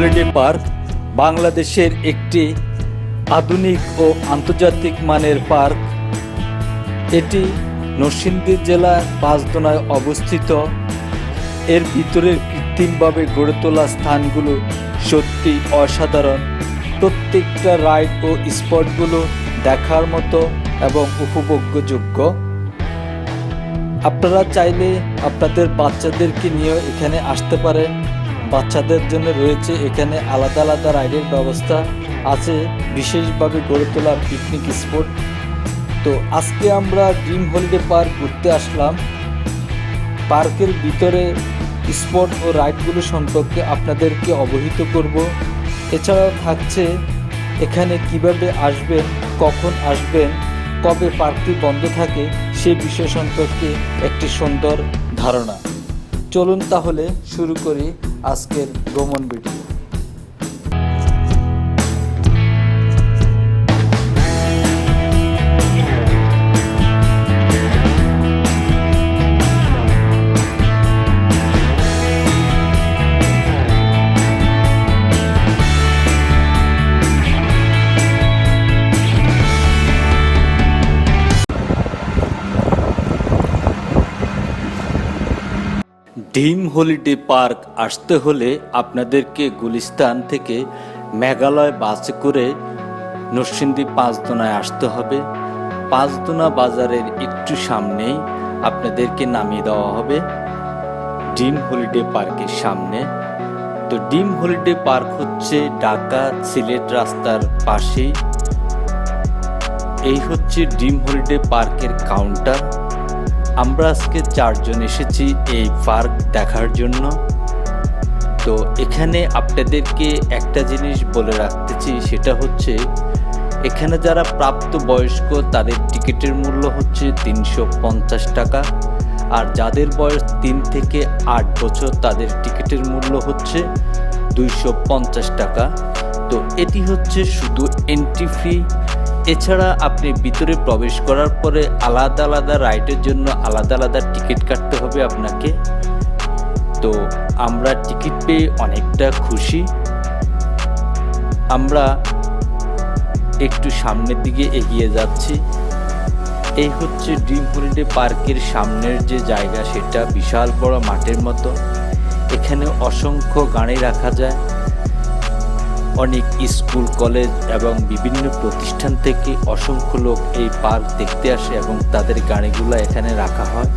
Holiday park বাংলাদেশের একটি আধুনিক ও আন্তর্জাতিক মানের পার্ক। এটি নরসিংদী জেলার বাঁশদোনায় অবস্থিত। এর ভিতরের কৃত্রিমভাবে গড়ে তোলা স্থানগুলো সত্যি অসাধারণ। প্রত্যেকটা রাইড ও স্পটগুলো দেখার মতো এবং উপভোগ্যযোগ্য আপনারা চাইলে আপনাদের বাচ্চাদেরকে নিয়েও এখানে আসতে পারেন। বাচ্চাদের জন্য রয়েছে এখানে আলাদা আলাদা রাইডের ব্যবস্থা আছে, বিশেষভাবে গড়ে তোলা পিকনিক স্পট তো আজকে আমরা ড্রিম হলিডে পার্ক ঘুরতে আসলাম। পার্কের ভিতরে স্পট ও রাইডগুলো সম্পর্কে আপনাদেরকে অবহিত করব। এছাড়াও থাকছে এখানে কীভাবে আসবেন, কখন আসবেন, কবে পার্কটি বন্ধ থাকে, সে বিষয় সম্পর্কে একটি সুন্দর ধারণা। চলুন তাহলে শুরু করি আজকের ভ্রমণ ভিডিও ডিম হলিডে পার্ক আসতে হলে আপনাদেরকে গুলিস্তান থেকে মেঘালয় বাসে করে নরসিংদী পাঁচদোনায় আসতে হবে। পাঁচদোনা বাজারের একটু সামনেই আপনাদেরকে নামিয়ে দেওয়া হবে ডিম হলিডে পার্কের সামনে। তো ডিম হলিডে পার্ক হচ্ছে ঢাকা সিলেট রাস্তার পাশেই। এই হচ্ছে ডিম হলিডে পার্কের কাউন্টার। আমরা আজকে চারজন এসেছি এই পার্ক দেখার জন্য। তো এখানে আপনাদেরকে একটা জিনিস বলে রাখতেছি, সেটা হচ্ছে এখানে যারা প্রাপ্ত বয়স্ক, তাদের টিকিটের মূল্য হচ্ছে তিনশো পঞ্চাশ টাকা। আর যাদের বয়স তিন থেকে আট বছর, তাদের টিকিটের মূল্য হচ্ছে দুইশো পঞ্চাশ টাকা। তো এটি হচ্ছে শুধু এন্ট্রি ফি এছাড়া আপনি ভিতরে প্রবেশ করার পরে আলাদা আলাদা রাইডের জন্য আলাদা আলাদা টিকিট কাটতে হবে আপনাকে। তো আমরা টিকিট পেয়ে অনেকটা খুশি। আমরা একটু সামনের দিকে এগিয়ে যাচ্ছি। এই হচ্ছে ড্রিম হলিডে পার্কের সামনের যে জায়গা, সেটা বিশাল বড় মাঠের মতো। এখানে অসংখ্য গাড়ি রাখা যায়। অনেক স্কুল, কলেজ এবং বিভিন্ন প্রতিষ্ঠান থেকে অসংখ্য লোক এই পার্ক দেখতে আসে এবং তাদের গাড়িগুলো এখানে রাখা হয়।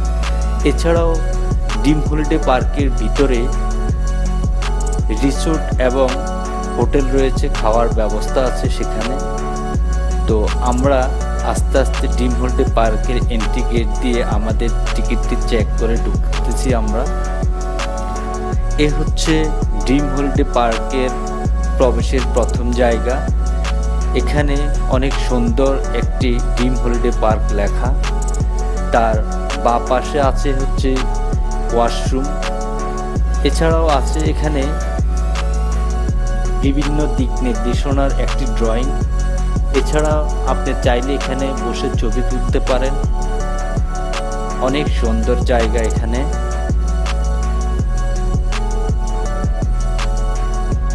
এছাড়াও ডিম হলিডে পার্কের ভিতরে রিসোর্ট এবং হোটেল রয়েছে, খাওয়ার ব্যবস্থা আছে সেখানে। তো আমরা আস্তে আস্তে ডিম হলিডে পার্কের এন্ট্রি গেট দিয়ে আমাদের টিকিটটি চেক করে ঢুকতেছি আমরা। এ হচ্ছে ড্রিম হলিডে পার্কের প্রবেশের প্রথম জায়গা। এখানে অনেক সুন্দর একটি ড্রিম হলিডে পার্ক লেখা। তার বা পাশে আছে হচ্ছে ওয়াশরুম। এছাড়াও আছে এখানে বিভিন্ন দিক নির্দেশনার একটি ড্রয়িং। এছাড়া আপনি চাইলে এখানে বসে ছবি তুলতে পারেন। অনেক সুন্দর জায়গা এখানে।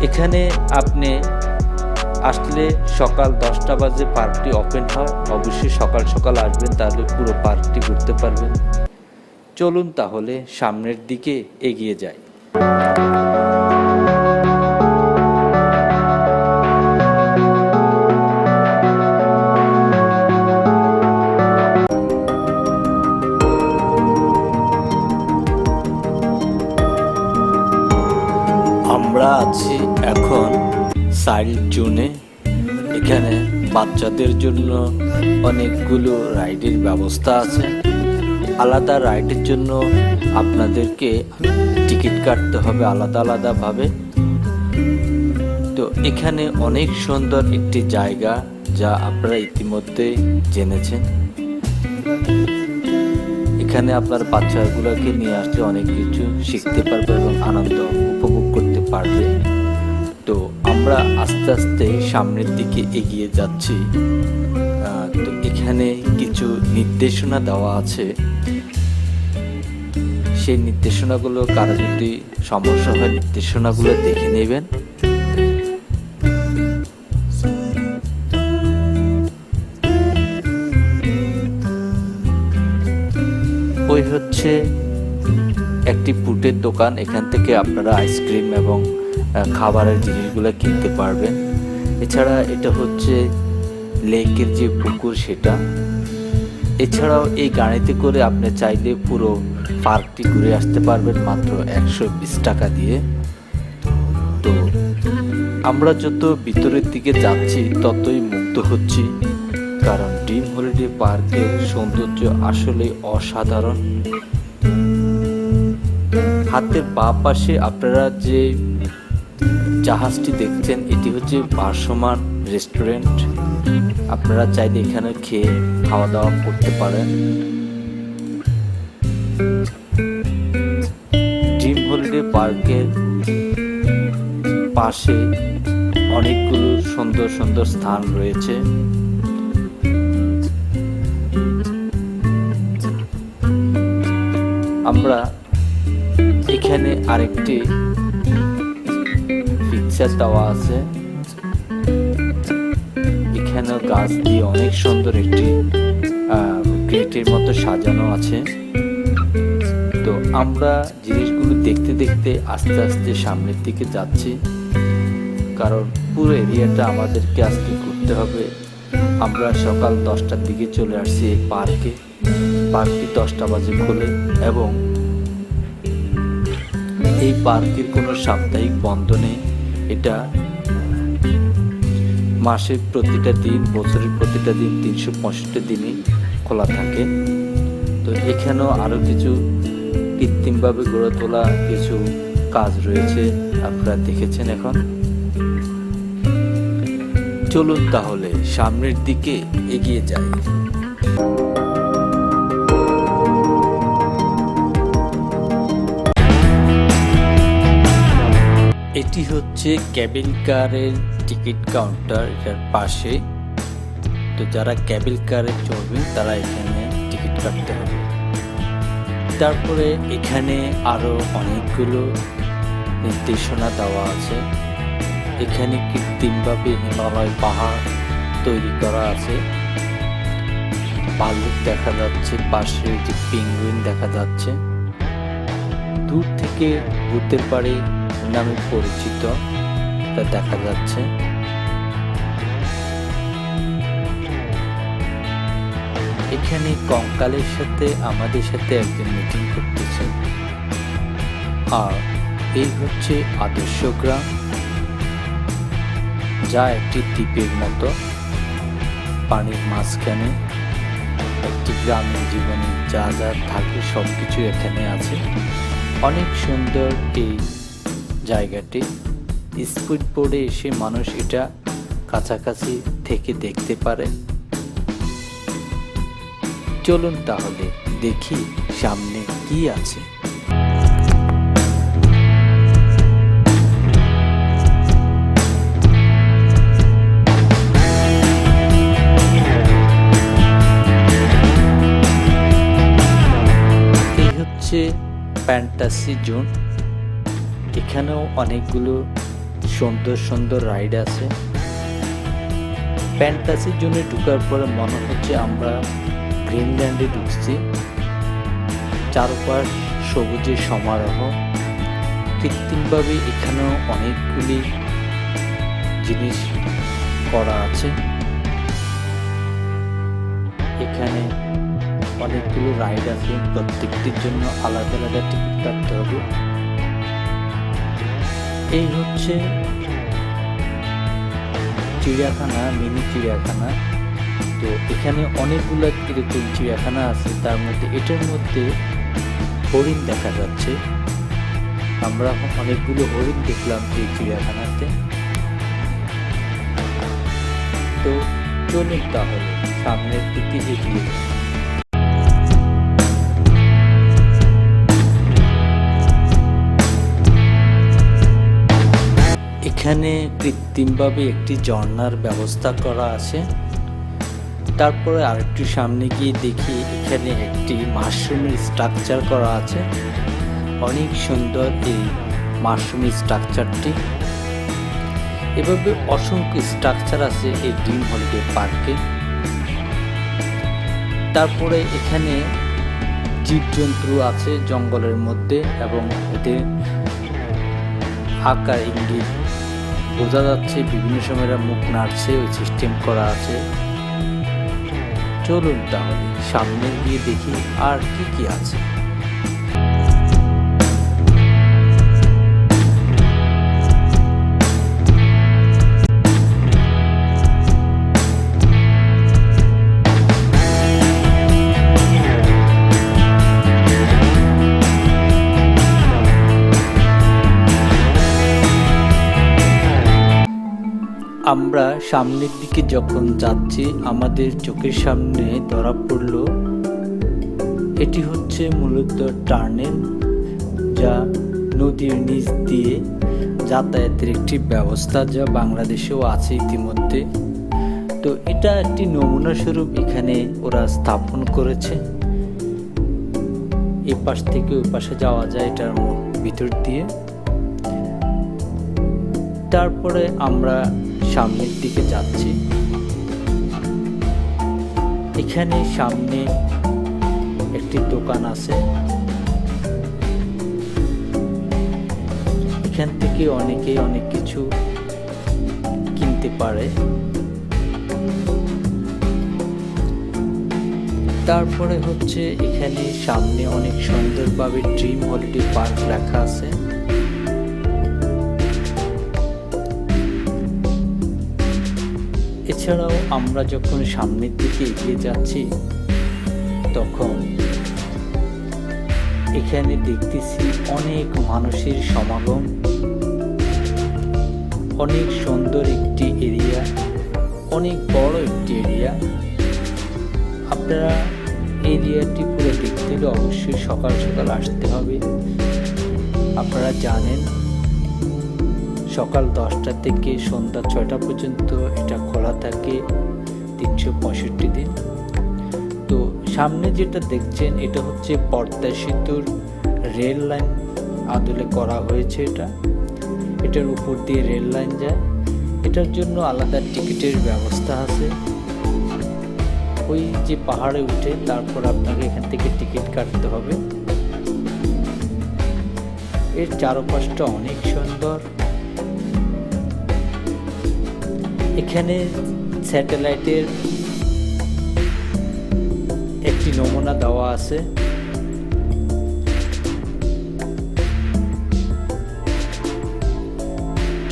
এখানে আপনি আসলে সকাল দশটা বাজে পার্কটি ওপেন হয়। অবশ্যই সকাল সকাল আসবেন, তাহলে পুরো পার্কটি ঘুরতে পারবেন। চলুন তাহলে সামনের দিকে এগিয়ে যাই। সাইল্ড জোনে এখানে বাচ্চাদের জন্য অনেকগুলো রাইডের ব্যবস্থা আছে। আলাদা রাইডের জন্য আপনাদেরকে টিকিট কাটতে হবে আলাদা আলাদাভাবে। তো এখানে অনেক সুন্দর একটি জায়গা যা আপনারা ইতিমধ্যে জেনেছেন। এখানে আপনার বাচ্চাগুলোকে নিয়ে আসলে অনেক কিছু শিখতে পারবে এবং আনন্দ উপভোগ করতে পারবে। আমরা আস্তে আস্তে সামনের দিকে এগিয়ে যাচ্ছি। তো এখানে কিছু নির্দেশনা দেওয়া আছে। সেই নির্দেশনাগুলো কারও যদি সমস্যা হয়, নির্দেশনাগুলো দেখে নেবেন। ওই হচ্ছে একটি পুটের দোকান। এখান থেকে আপনারা আইসক্রিম এবং খাবারের জিনিসগুলো কিনতে পারবেন এছাড়া এটা হচ্ছে লেকের যে পুকুর সেটা। এছাড়াও এই গাড়িতে করে আপনি চাইলে পুরো পার্কটি ঘুরে আসতে পারবেন মাত্র একশো বিশ টাকা দিয়ে। তো আমরা যত ভিতরের দিকে যাচ্ছি, ততই মুগ্ধ হচ্ছি। কারণ ড্রিম হলিডে পার্কের সৌন্দর্য আসলে অসাধারণ। হাতের বা পাশে আপনারা যে জাহাজটি দেখছেন এটি হচ্ছে ভাসমান রেস্টুরেন্ট। আপনারা চাইলে এখানে খেয়ে খাওয়া দাওয়া করতে পারেন। ড্রিম হলিডে পার্কের পাশে অনেকগুলো সুন্দর সুন্দর স্থান রয়েছে। আমরা এখানে আরেকটি পিকচার দেওয়া আছে। এখানেও গাছ দিয়ে অনেক সুন্দর একটি গেটের মতো সাজানো আছে। তো আমরা জিনিসগুলো দেখতে দেখতে আস্তে আস্তে সামনের দিকে যাচ্ছি। কারণ পুরো এরিয়াটা আমাদেরকে আজকে ঘুরতে হবে। আমরা সকাল দশটার দিকে চলে আসছি এই পার্কে। পার্কটি দশটা বাজে খোলে এবং এই পার্কের কোনো সাপ্তাহিক বন্ধ নেই। এটা মাসের প্রতিটা দিন, বছরের প্রতিটা দিন তিনশো পঁয়ষট্টি দিনই খোলা থাকে। তো এখানেও আরও কিছু কৃত্রিমভাবে গড়ে তোলা কিছু কাজ রয়েছে আপনারা দেখেছেন এখন। চলুন তাহলে সামনের দিকে এগিয়ে যাই। এটি হচ্ছে ক্যাবিল কারের টিকিট কাউন্টার এটার পাশে। তো যারা ক্যাবিল কারে চড়বেন, তারা এখানে টিকিট কাটতে হবে। তারপরে এখানে আরও অনেকগুলো নির্দেশনা দেওয়া আছে। এখানে কৃত্রিমভাবে হিমালয় পাহাড় তৈরি করা আছে। ভাল্লুক দেখা যাচ্ছে, পাশে যে পেঙ্গুইন দেখা যাচ্ছে। দূর থেকে ভূতের বাড়ি নামে পরিচিত, তা দেখা যাচ্ছে। এখানে কঙ্কালের সাথে, আমাদের সাথে একজন মিটিং করতেছে। আর এই হচ্ছে আদর্শ গ্রাম, যা একটি দ্বীপের মতো। পানির মাঝখানে একটি গ্রামীণ জীবনে যা যা থাকে সব কিছু এখানে আছে। অনেক সুন্দর এই জায়গাটি। স্পিড বোর্ডে এসে মানুষ এটা কাছাকাছি থেকে দেখতে পারে। চলুন তাহলে দেখি সামনে কি আছে। হচ্ছে ফ্যান্টাসি জোন। এখানেও অনেকগুলো সুন্দর সুন্দর রাইড আছে। ফ্যান্টাসি জন্য ঢুকার পরে মনে হচ্ছে আমরা গ্রিনল্যান্ডে ঢুকছি। চারপাশ সবুজের সমারোহ। কৃত্রিমভাবে এখানেও অনেকগুলি জিনিস করা আছে। এখানে অনেকগুলো রাইড আছে। প্রত্যেকটির জন্য আলাদা আলাদা টিকিট কাটতে হবে। এই হচ্ছে চিড়িয়াখানা, মিনি চিড়িয়াখানা। তো এখানে অনেকগুলো এরকম চিড়িয়াখানা আছে, তার মধ্যে এটার মধ্যে হরিণ দেখা যাচ্ছে। আমরা অনেকগুলো হরিণ দেখলাম এই চিড়িয়াখানাতে। তো চলুন তাহলে, সামনের দিকে এগিয়ে এখানে কৃত্রিমভাবে একটি ঝর্ণার ব্যবস্থা করা আছে। তারপরে আরেকটু সামনে গিয়ে দেখি এখানে একটি মাশরুমের স্ট্রাকচার করা আছে। অনেক সুন্দর এই মাশরুমের স্ট্রাকচারটি। এভাবে অসংখ্য স্ট্রাকচার আছে এই ড্রিম হলিডে পার্কে। তারপরে এখানে জীবজন্তু আছে জঙ্গলের মধ্যে এবং এদের আকার ইঙ্গিত বোঝা যাচ্ছে বিভিন্ন সময় মুখ নাড়ছে, ওই সিস্টেম করা আছে। চলুন তাহলে, সামনে গিয়ে দেখি আর কি কি আছে। আমরা সামনের দিকে যখন যাচ্ছি, আমাদের চোখের সামনে ধরা পড়ল এটি হচ্ছে মূলত টার্নেল যা নদীর নিচ দিয়ে যাতায়াতের একটি ব্যবস্থা যা বাংলাদেশেও আছে ইতিমধ্যে। তো এটা একটি নমুনা স্বরূপ এখানে ওরা স্থাপন করেছে। এ পাশ থেকে ওই পাশে যাওয়া যায় এটার ভিতর দিয়ে। তারপরে আমরা সামনের দিকে যাচ্ছি। এখানে সামনে একটি দোকান আছে। এখান থেকে অনেকে অনেক কিছু কিনতে পারে। তারপরে হচ্ছে এখানে সামনে অনেক সুন্দরভাবে ড্রিম হলিডে পার্ক লেখা আছে। এছাড়াও আমরা যখন সামনের দিকে এগিয়ে যাচ্ছি, তখন এখানে দেখতেছি অনেক মানুষের সমাগম। অনেক সুন্দর একটি এরিয়া, অনেক বড় একটি এরিয়া। আপনারা এরিয়াটি পুরো দেখতে হলে অবশ্যই সকাল সকাল আসতে হবে। আপনারা জানেন সকাল দশটা থেকে সন্ধ্যা ছয়টা পর্যন্ত এটা খোলা থাকে, তিনশো পঁয়ষট্টি দিন। তো সামনে যেটা দেখছেন, এটা হচ্ছে পর্দা সেতুর রেল লাইন আদলে করা হয়েছে এটা। এটার উপর দিয়ে রেল লাইন যায়। এটার জন্য আলাদা টিকিটের ব্যবস্থা আছে। ওই যে পাহাড়ে উঠে তারপর আপনাকে এখান থেকে টিকিট কাটতে হবে। এর চারপাশটা অনেক সুন্দর। এখানে স্যাটেলাইটের একটি নমুনা দেওয়া আছে।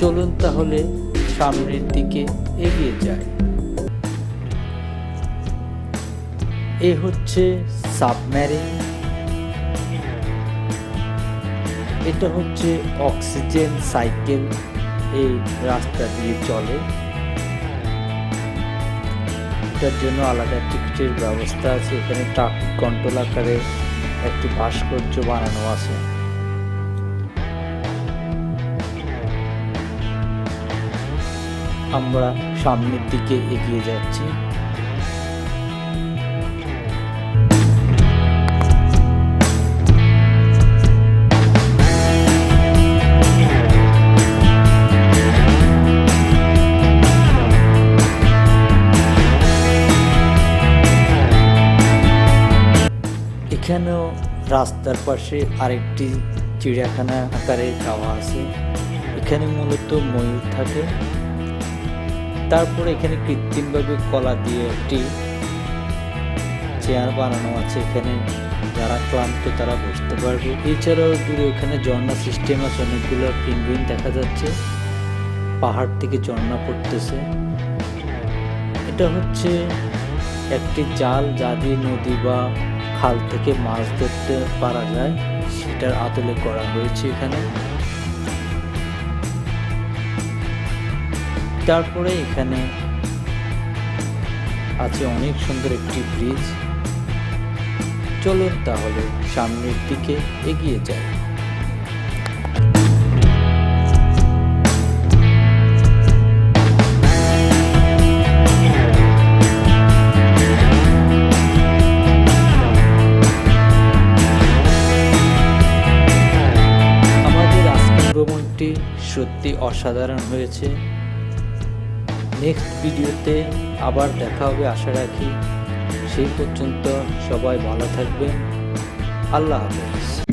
চলুন তাহলে সামনের দিকে এগিয়ে যায় এ হচ্ছে সাবমেরিন। এটা হচ্ছে অক্সিজেন সাইকেল এই রাস্তা দিয়ে চলে। এটার জন্য আলাদা টিকিটের ব্যবস্থা আছে। এখানে ট্রাফিক কন্ট্রোল আকারে একটি ভাস্কর্য বানানো আছে। আমরা সামনের দিকে এগিয়ে যাচ্ছি। রাস্তার পাশে আরেকটি চিড়িয়াখানা আকারে দেওয়া আছে। এখানে মূলত ময়ূর থাকে। তারপর এখানে কৃত্রিমভাবে কলা দিয়ে একটি চেয়ার বানানো আছে এখানে। যারা ক্লান্ত তারা বসতে পারবে। এছাড়াও দূরে ওখানে ঝর্ণা সিস্টেম আছে। অনেকগুলো পিনগুইন দেখা যাচ্ছে। পাহাড় থেকে ঝর্ণা পড়তেছে। এটা হচ্ছে একটি জাল যা দিয়ে নদী বা খাল থেকে মাছ ধরতে পারা যায়, সেটার আতলে করা হয়েছে এখানে। তারপরে এখানে আছে অনেক সুন্দর একটি ব্রিজ। চলুন তাহলে সামনের দিকে এগিয়ে যাই। সত্যি অসাধারণ হয়েছে। নেক্সট ভিডিওতে আবার দেখা হবে, আশা রাখি। সেই পর্যন্ত সবাই ভালো থাকবেন। আল্লাহ হাফেজ।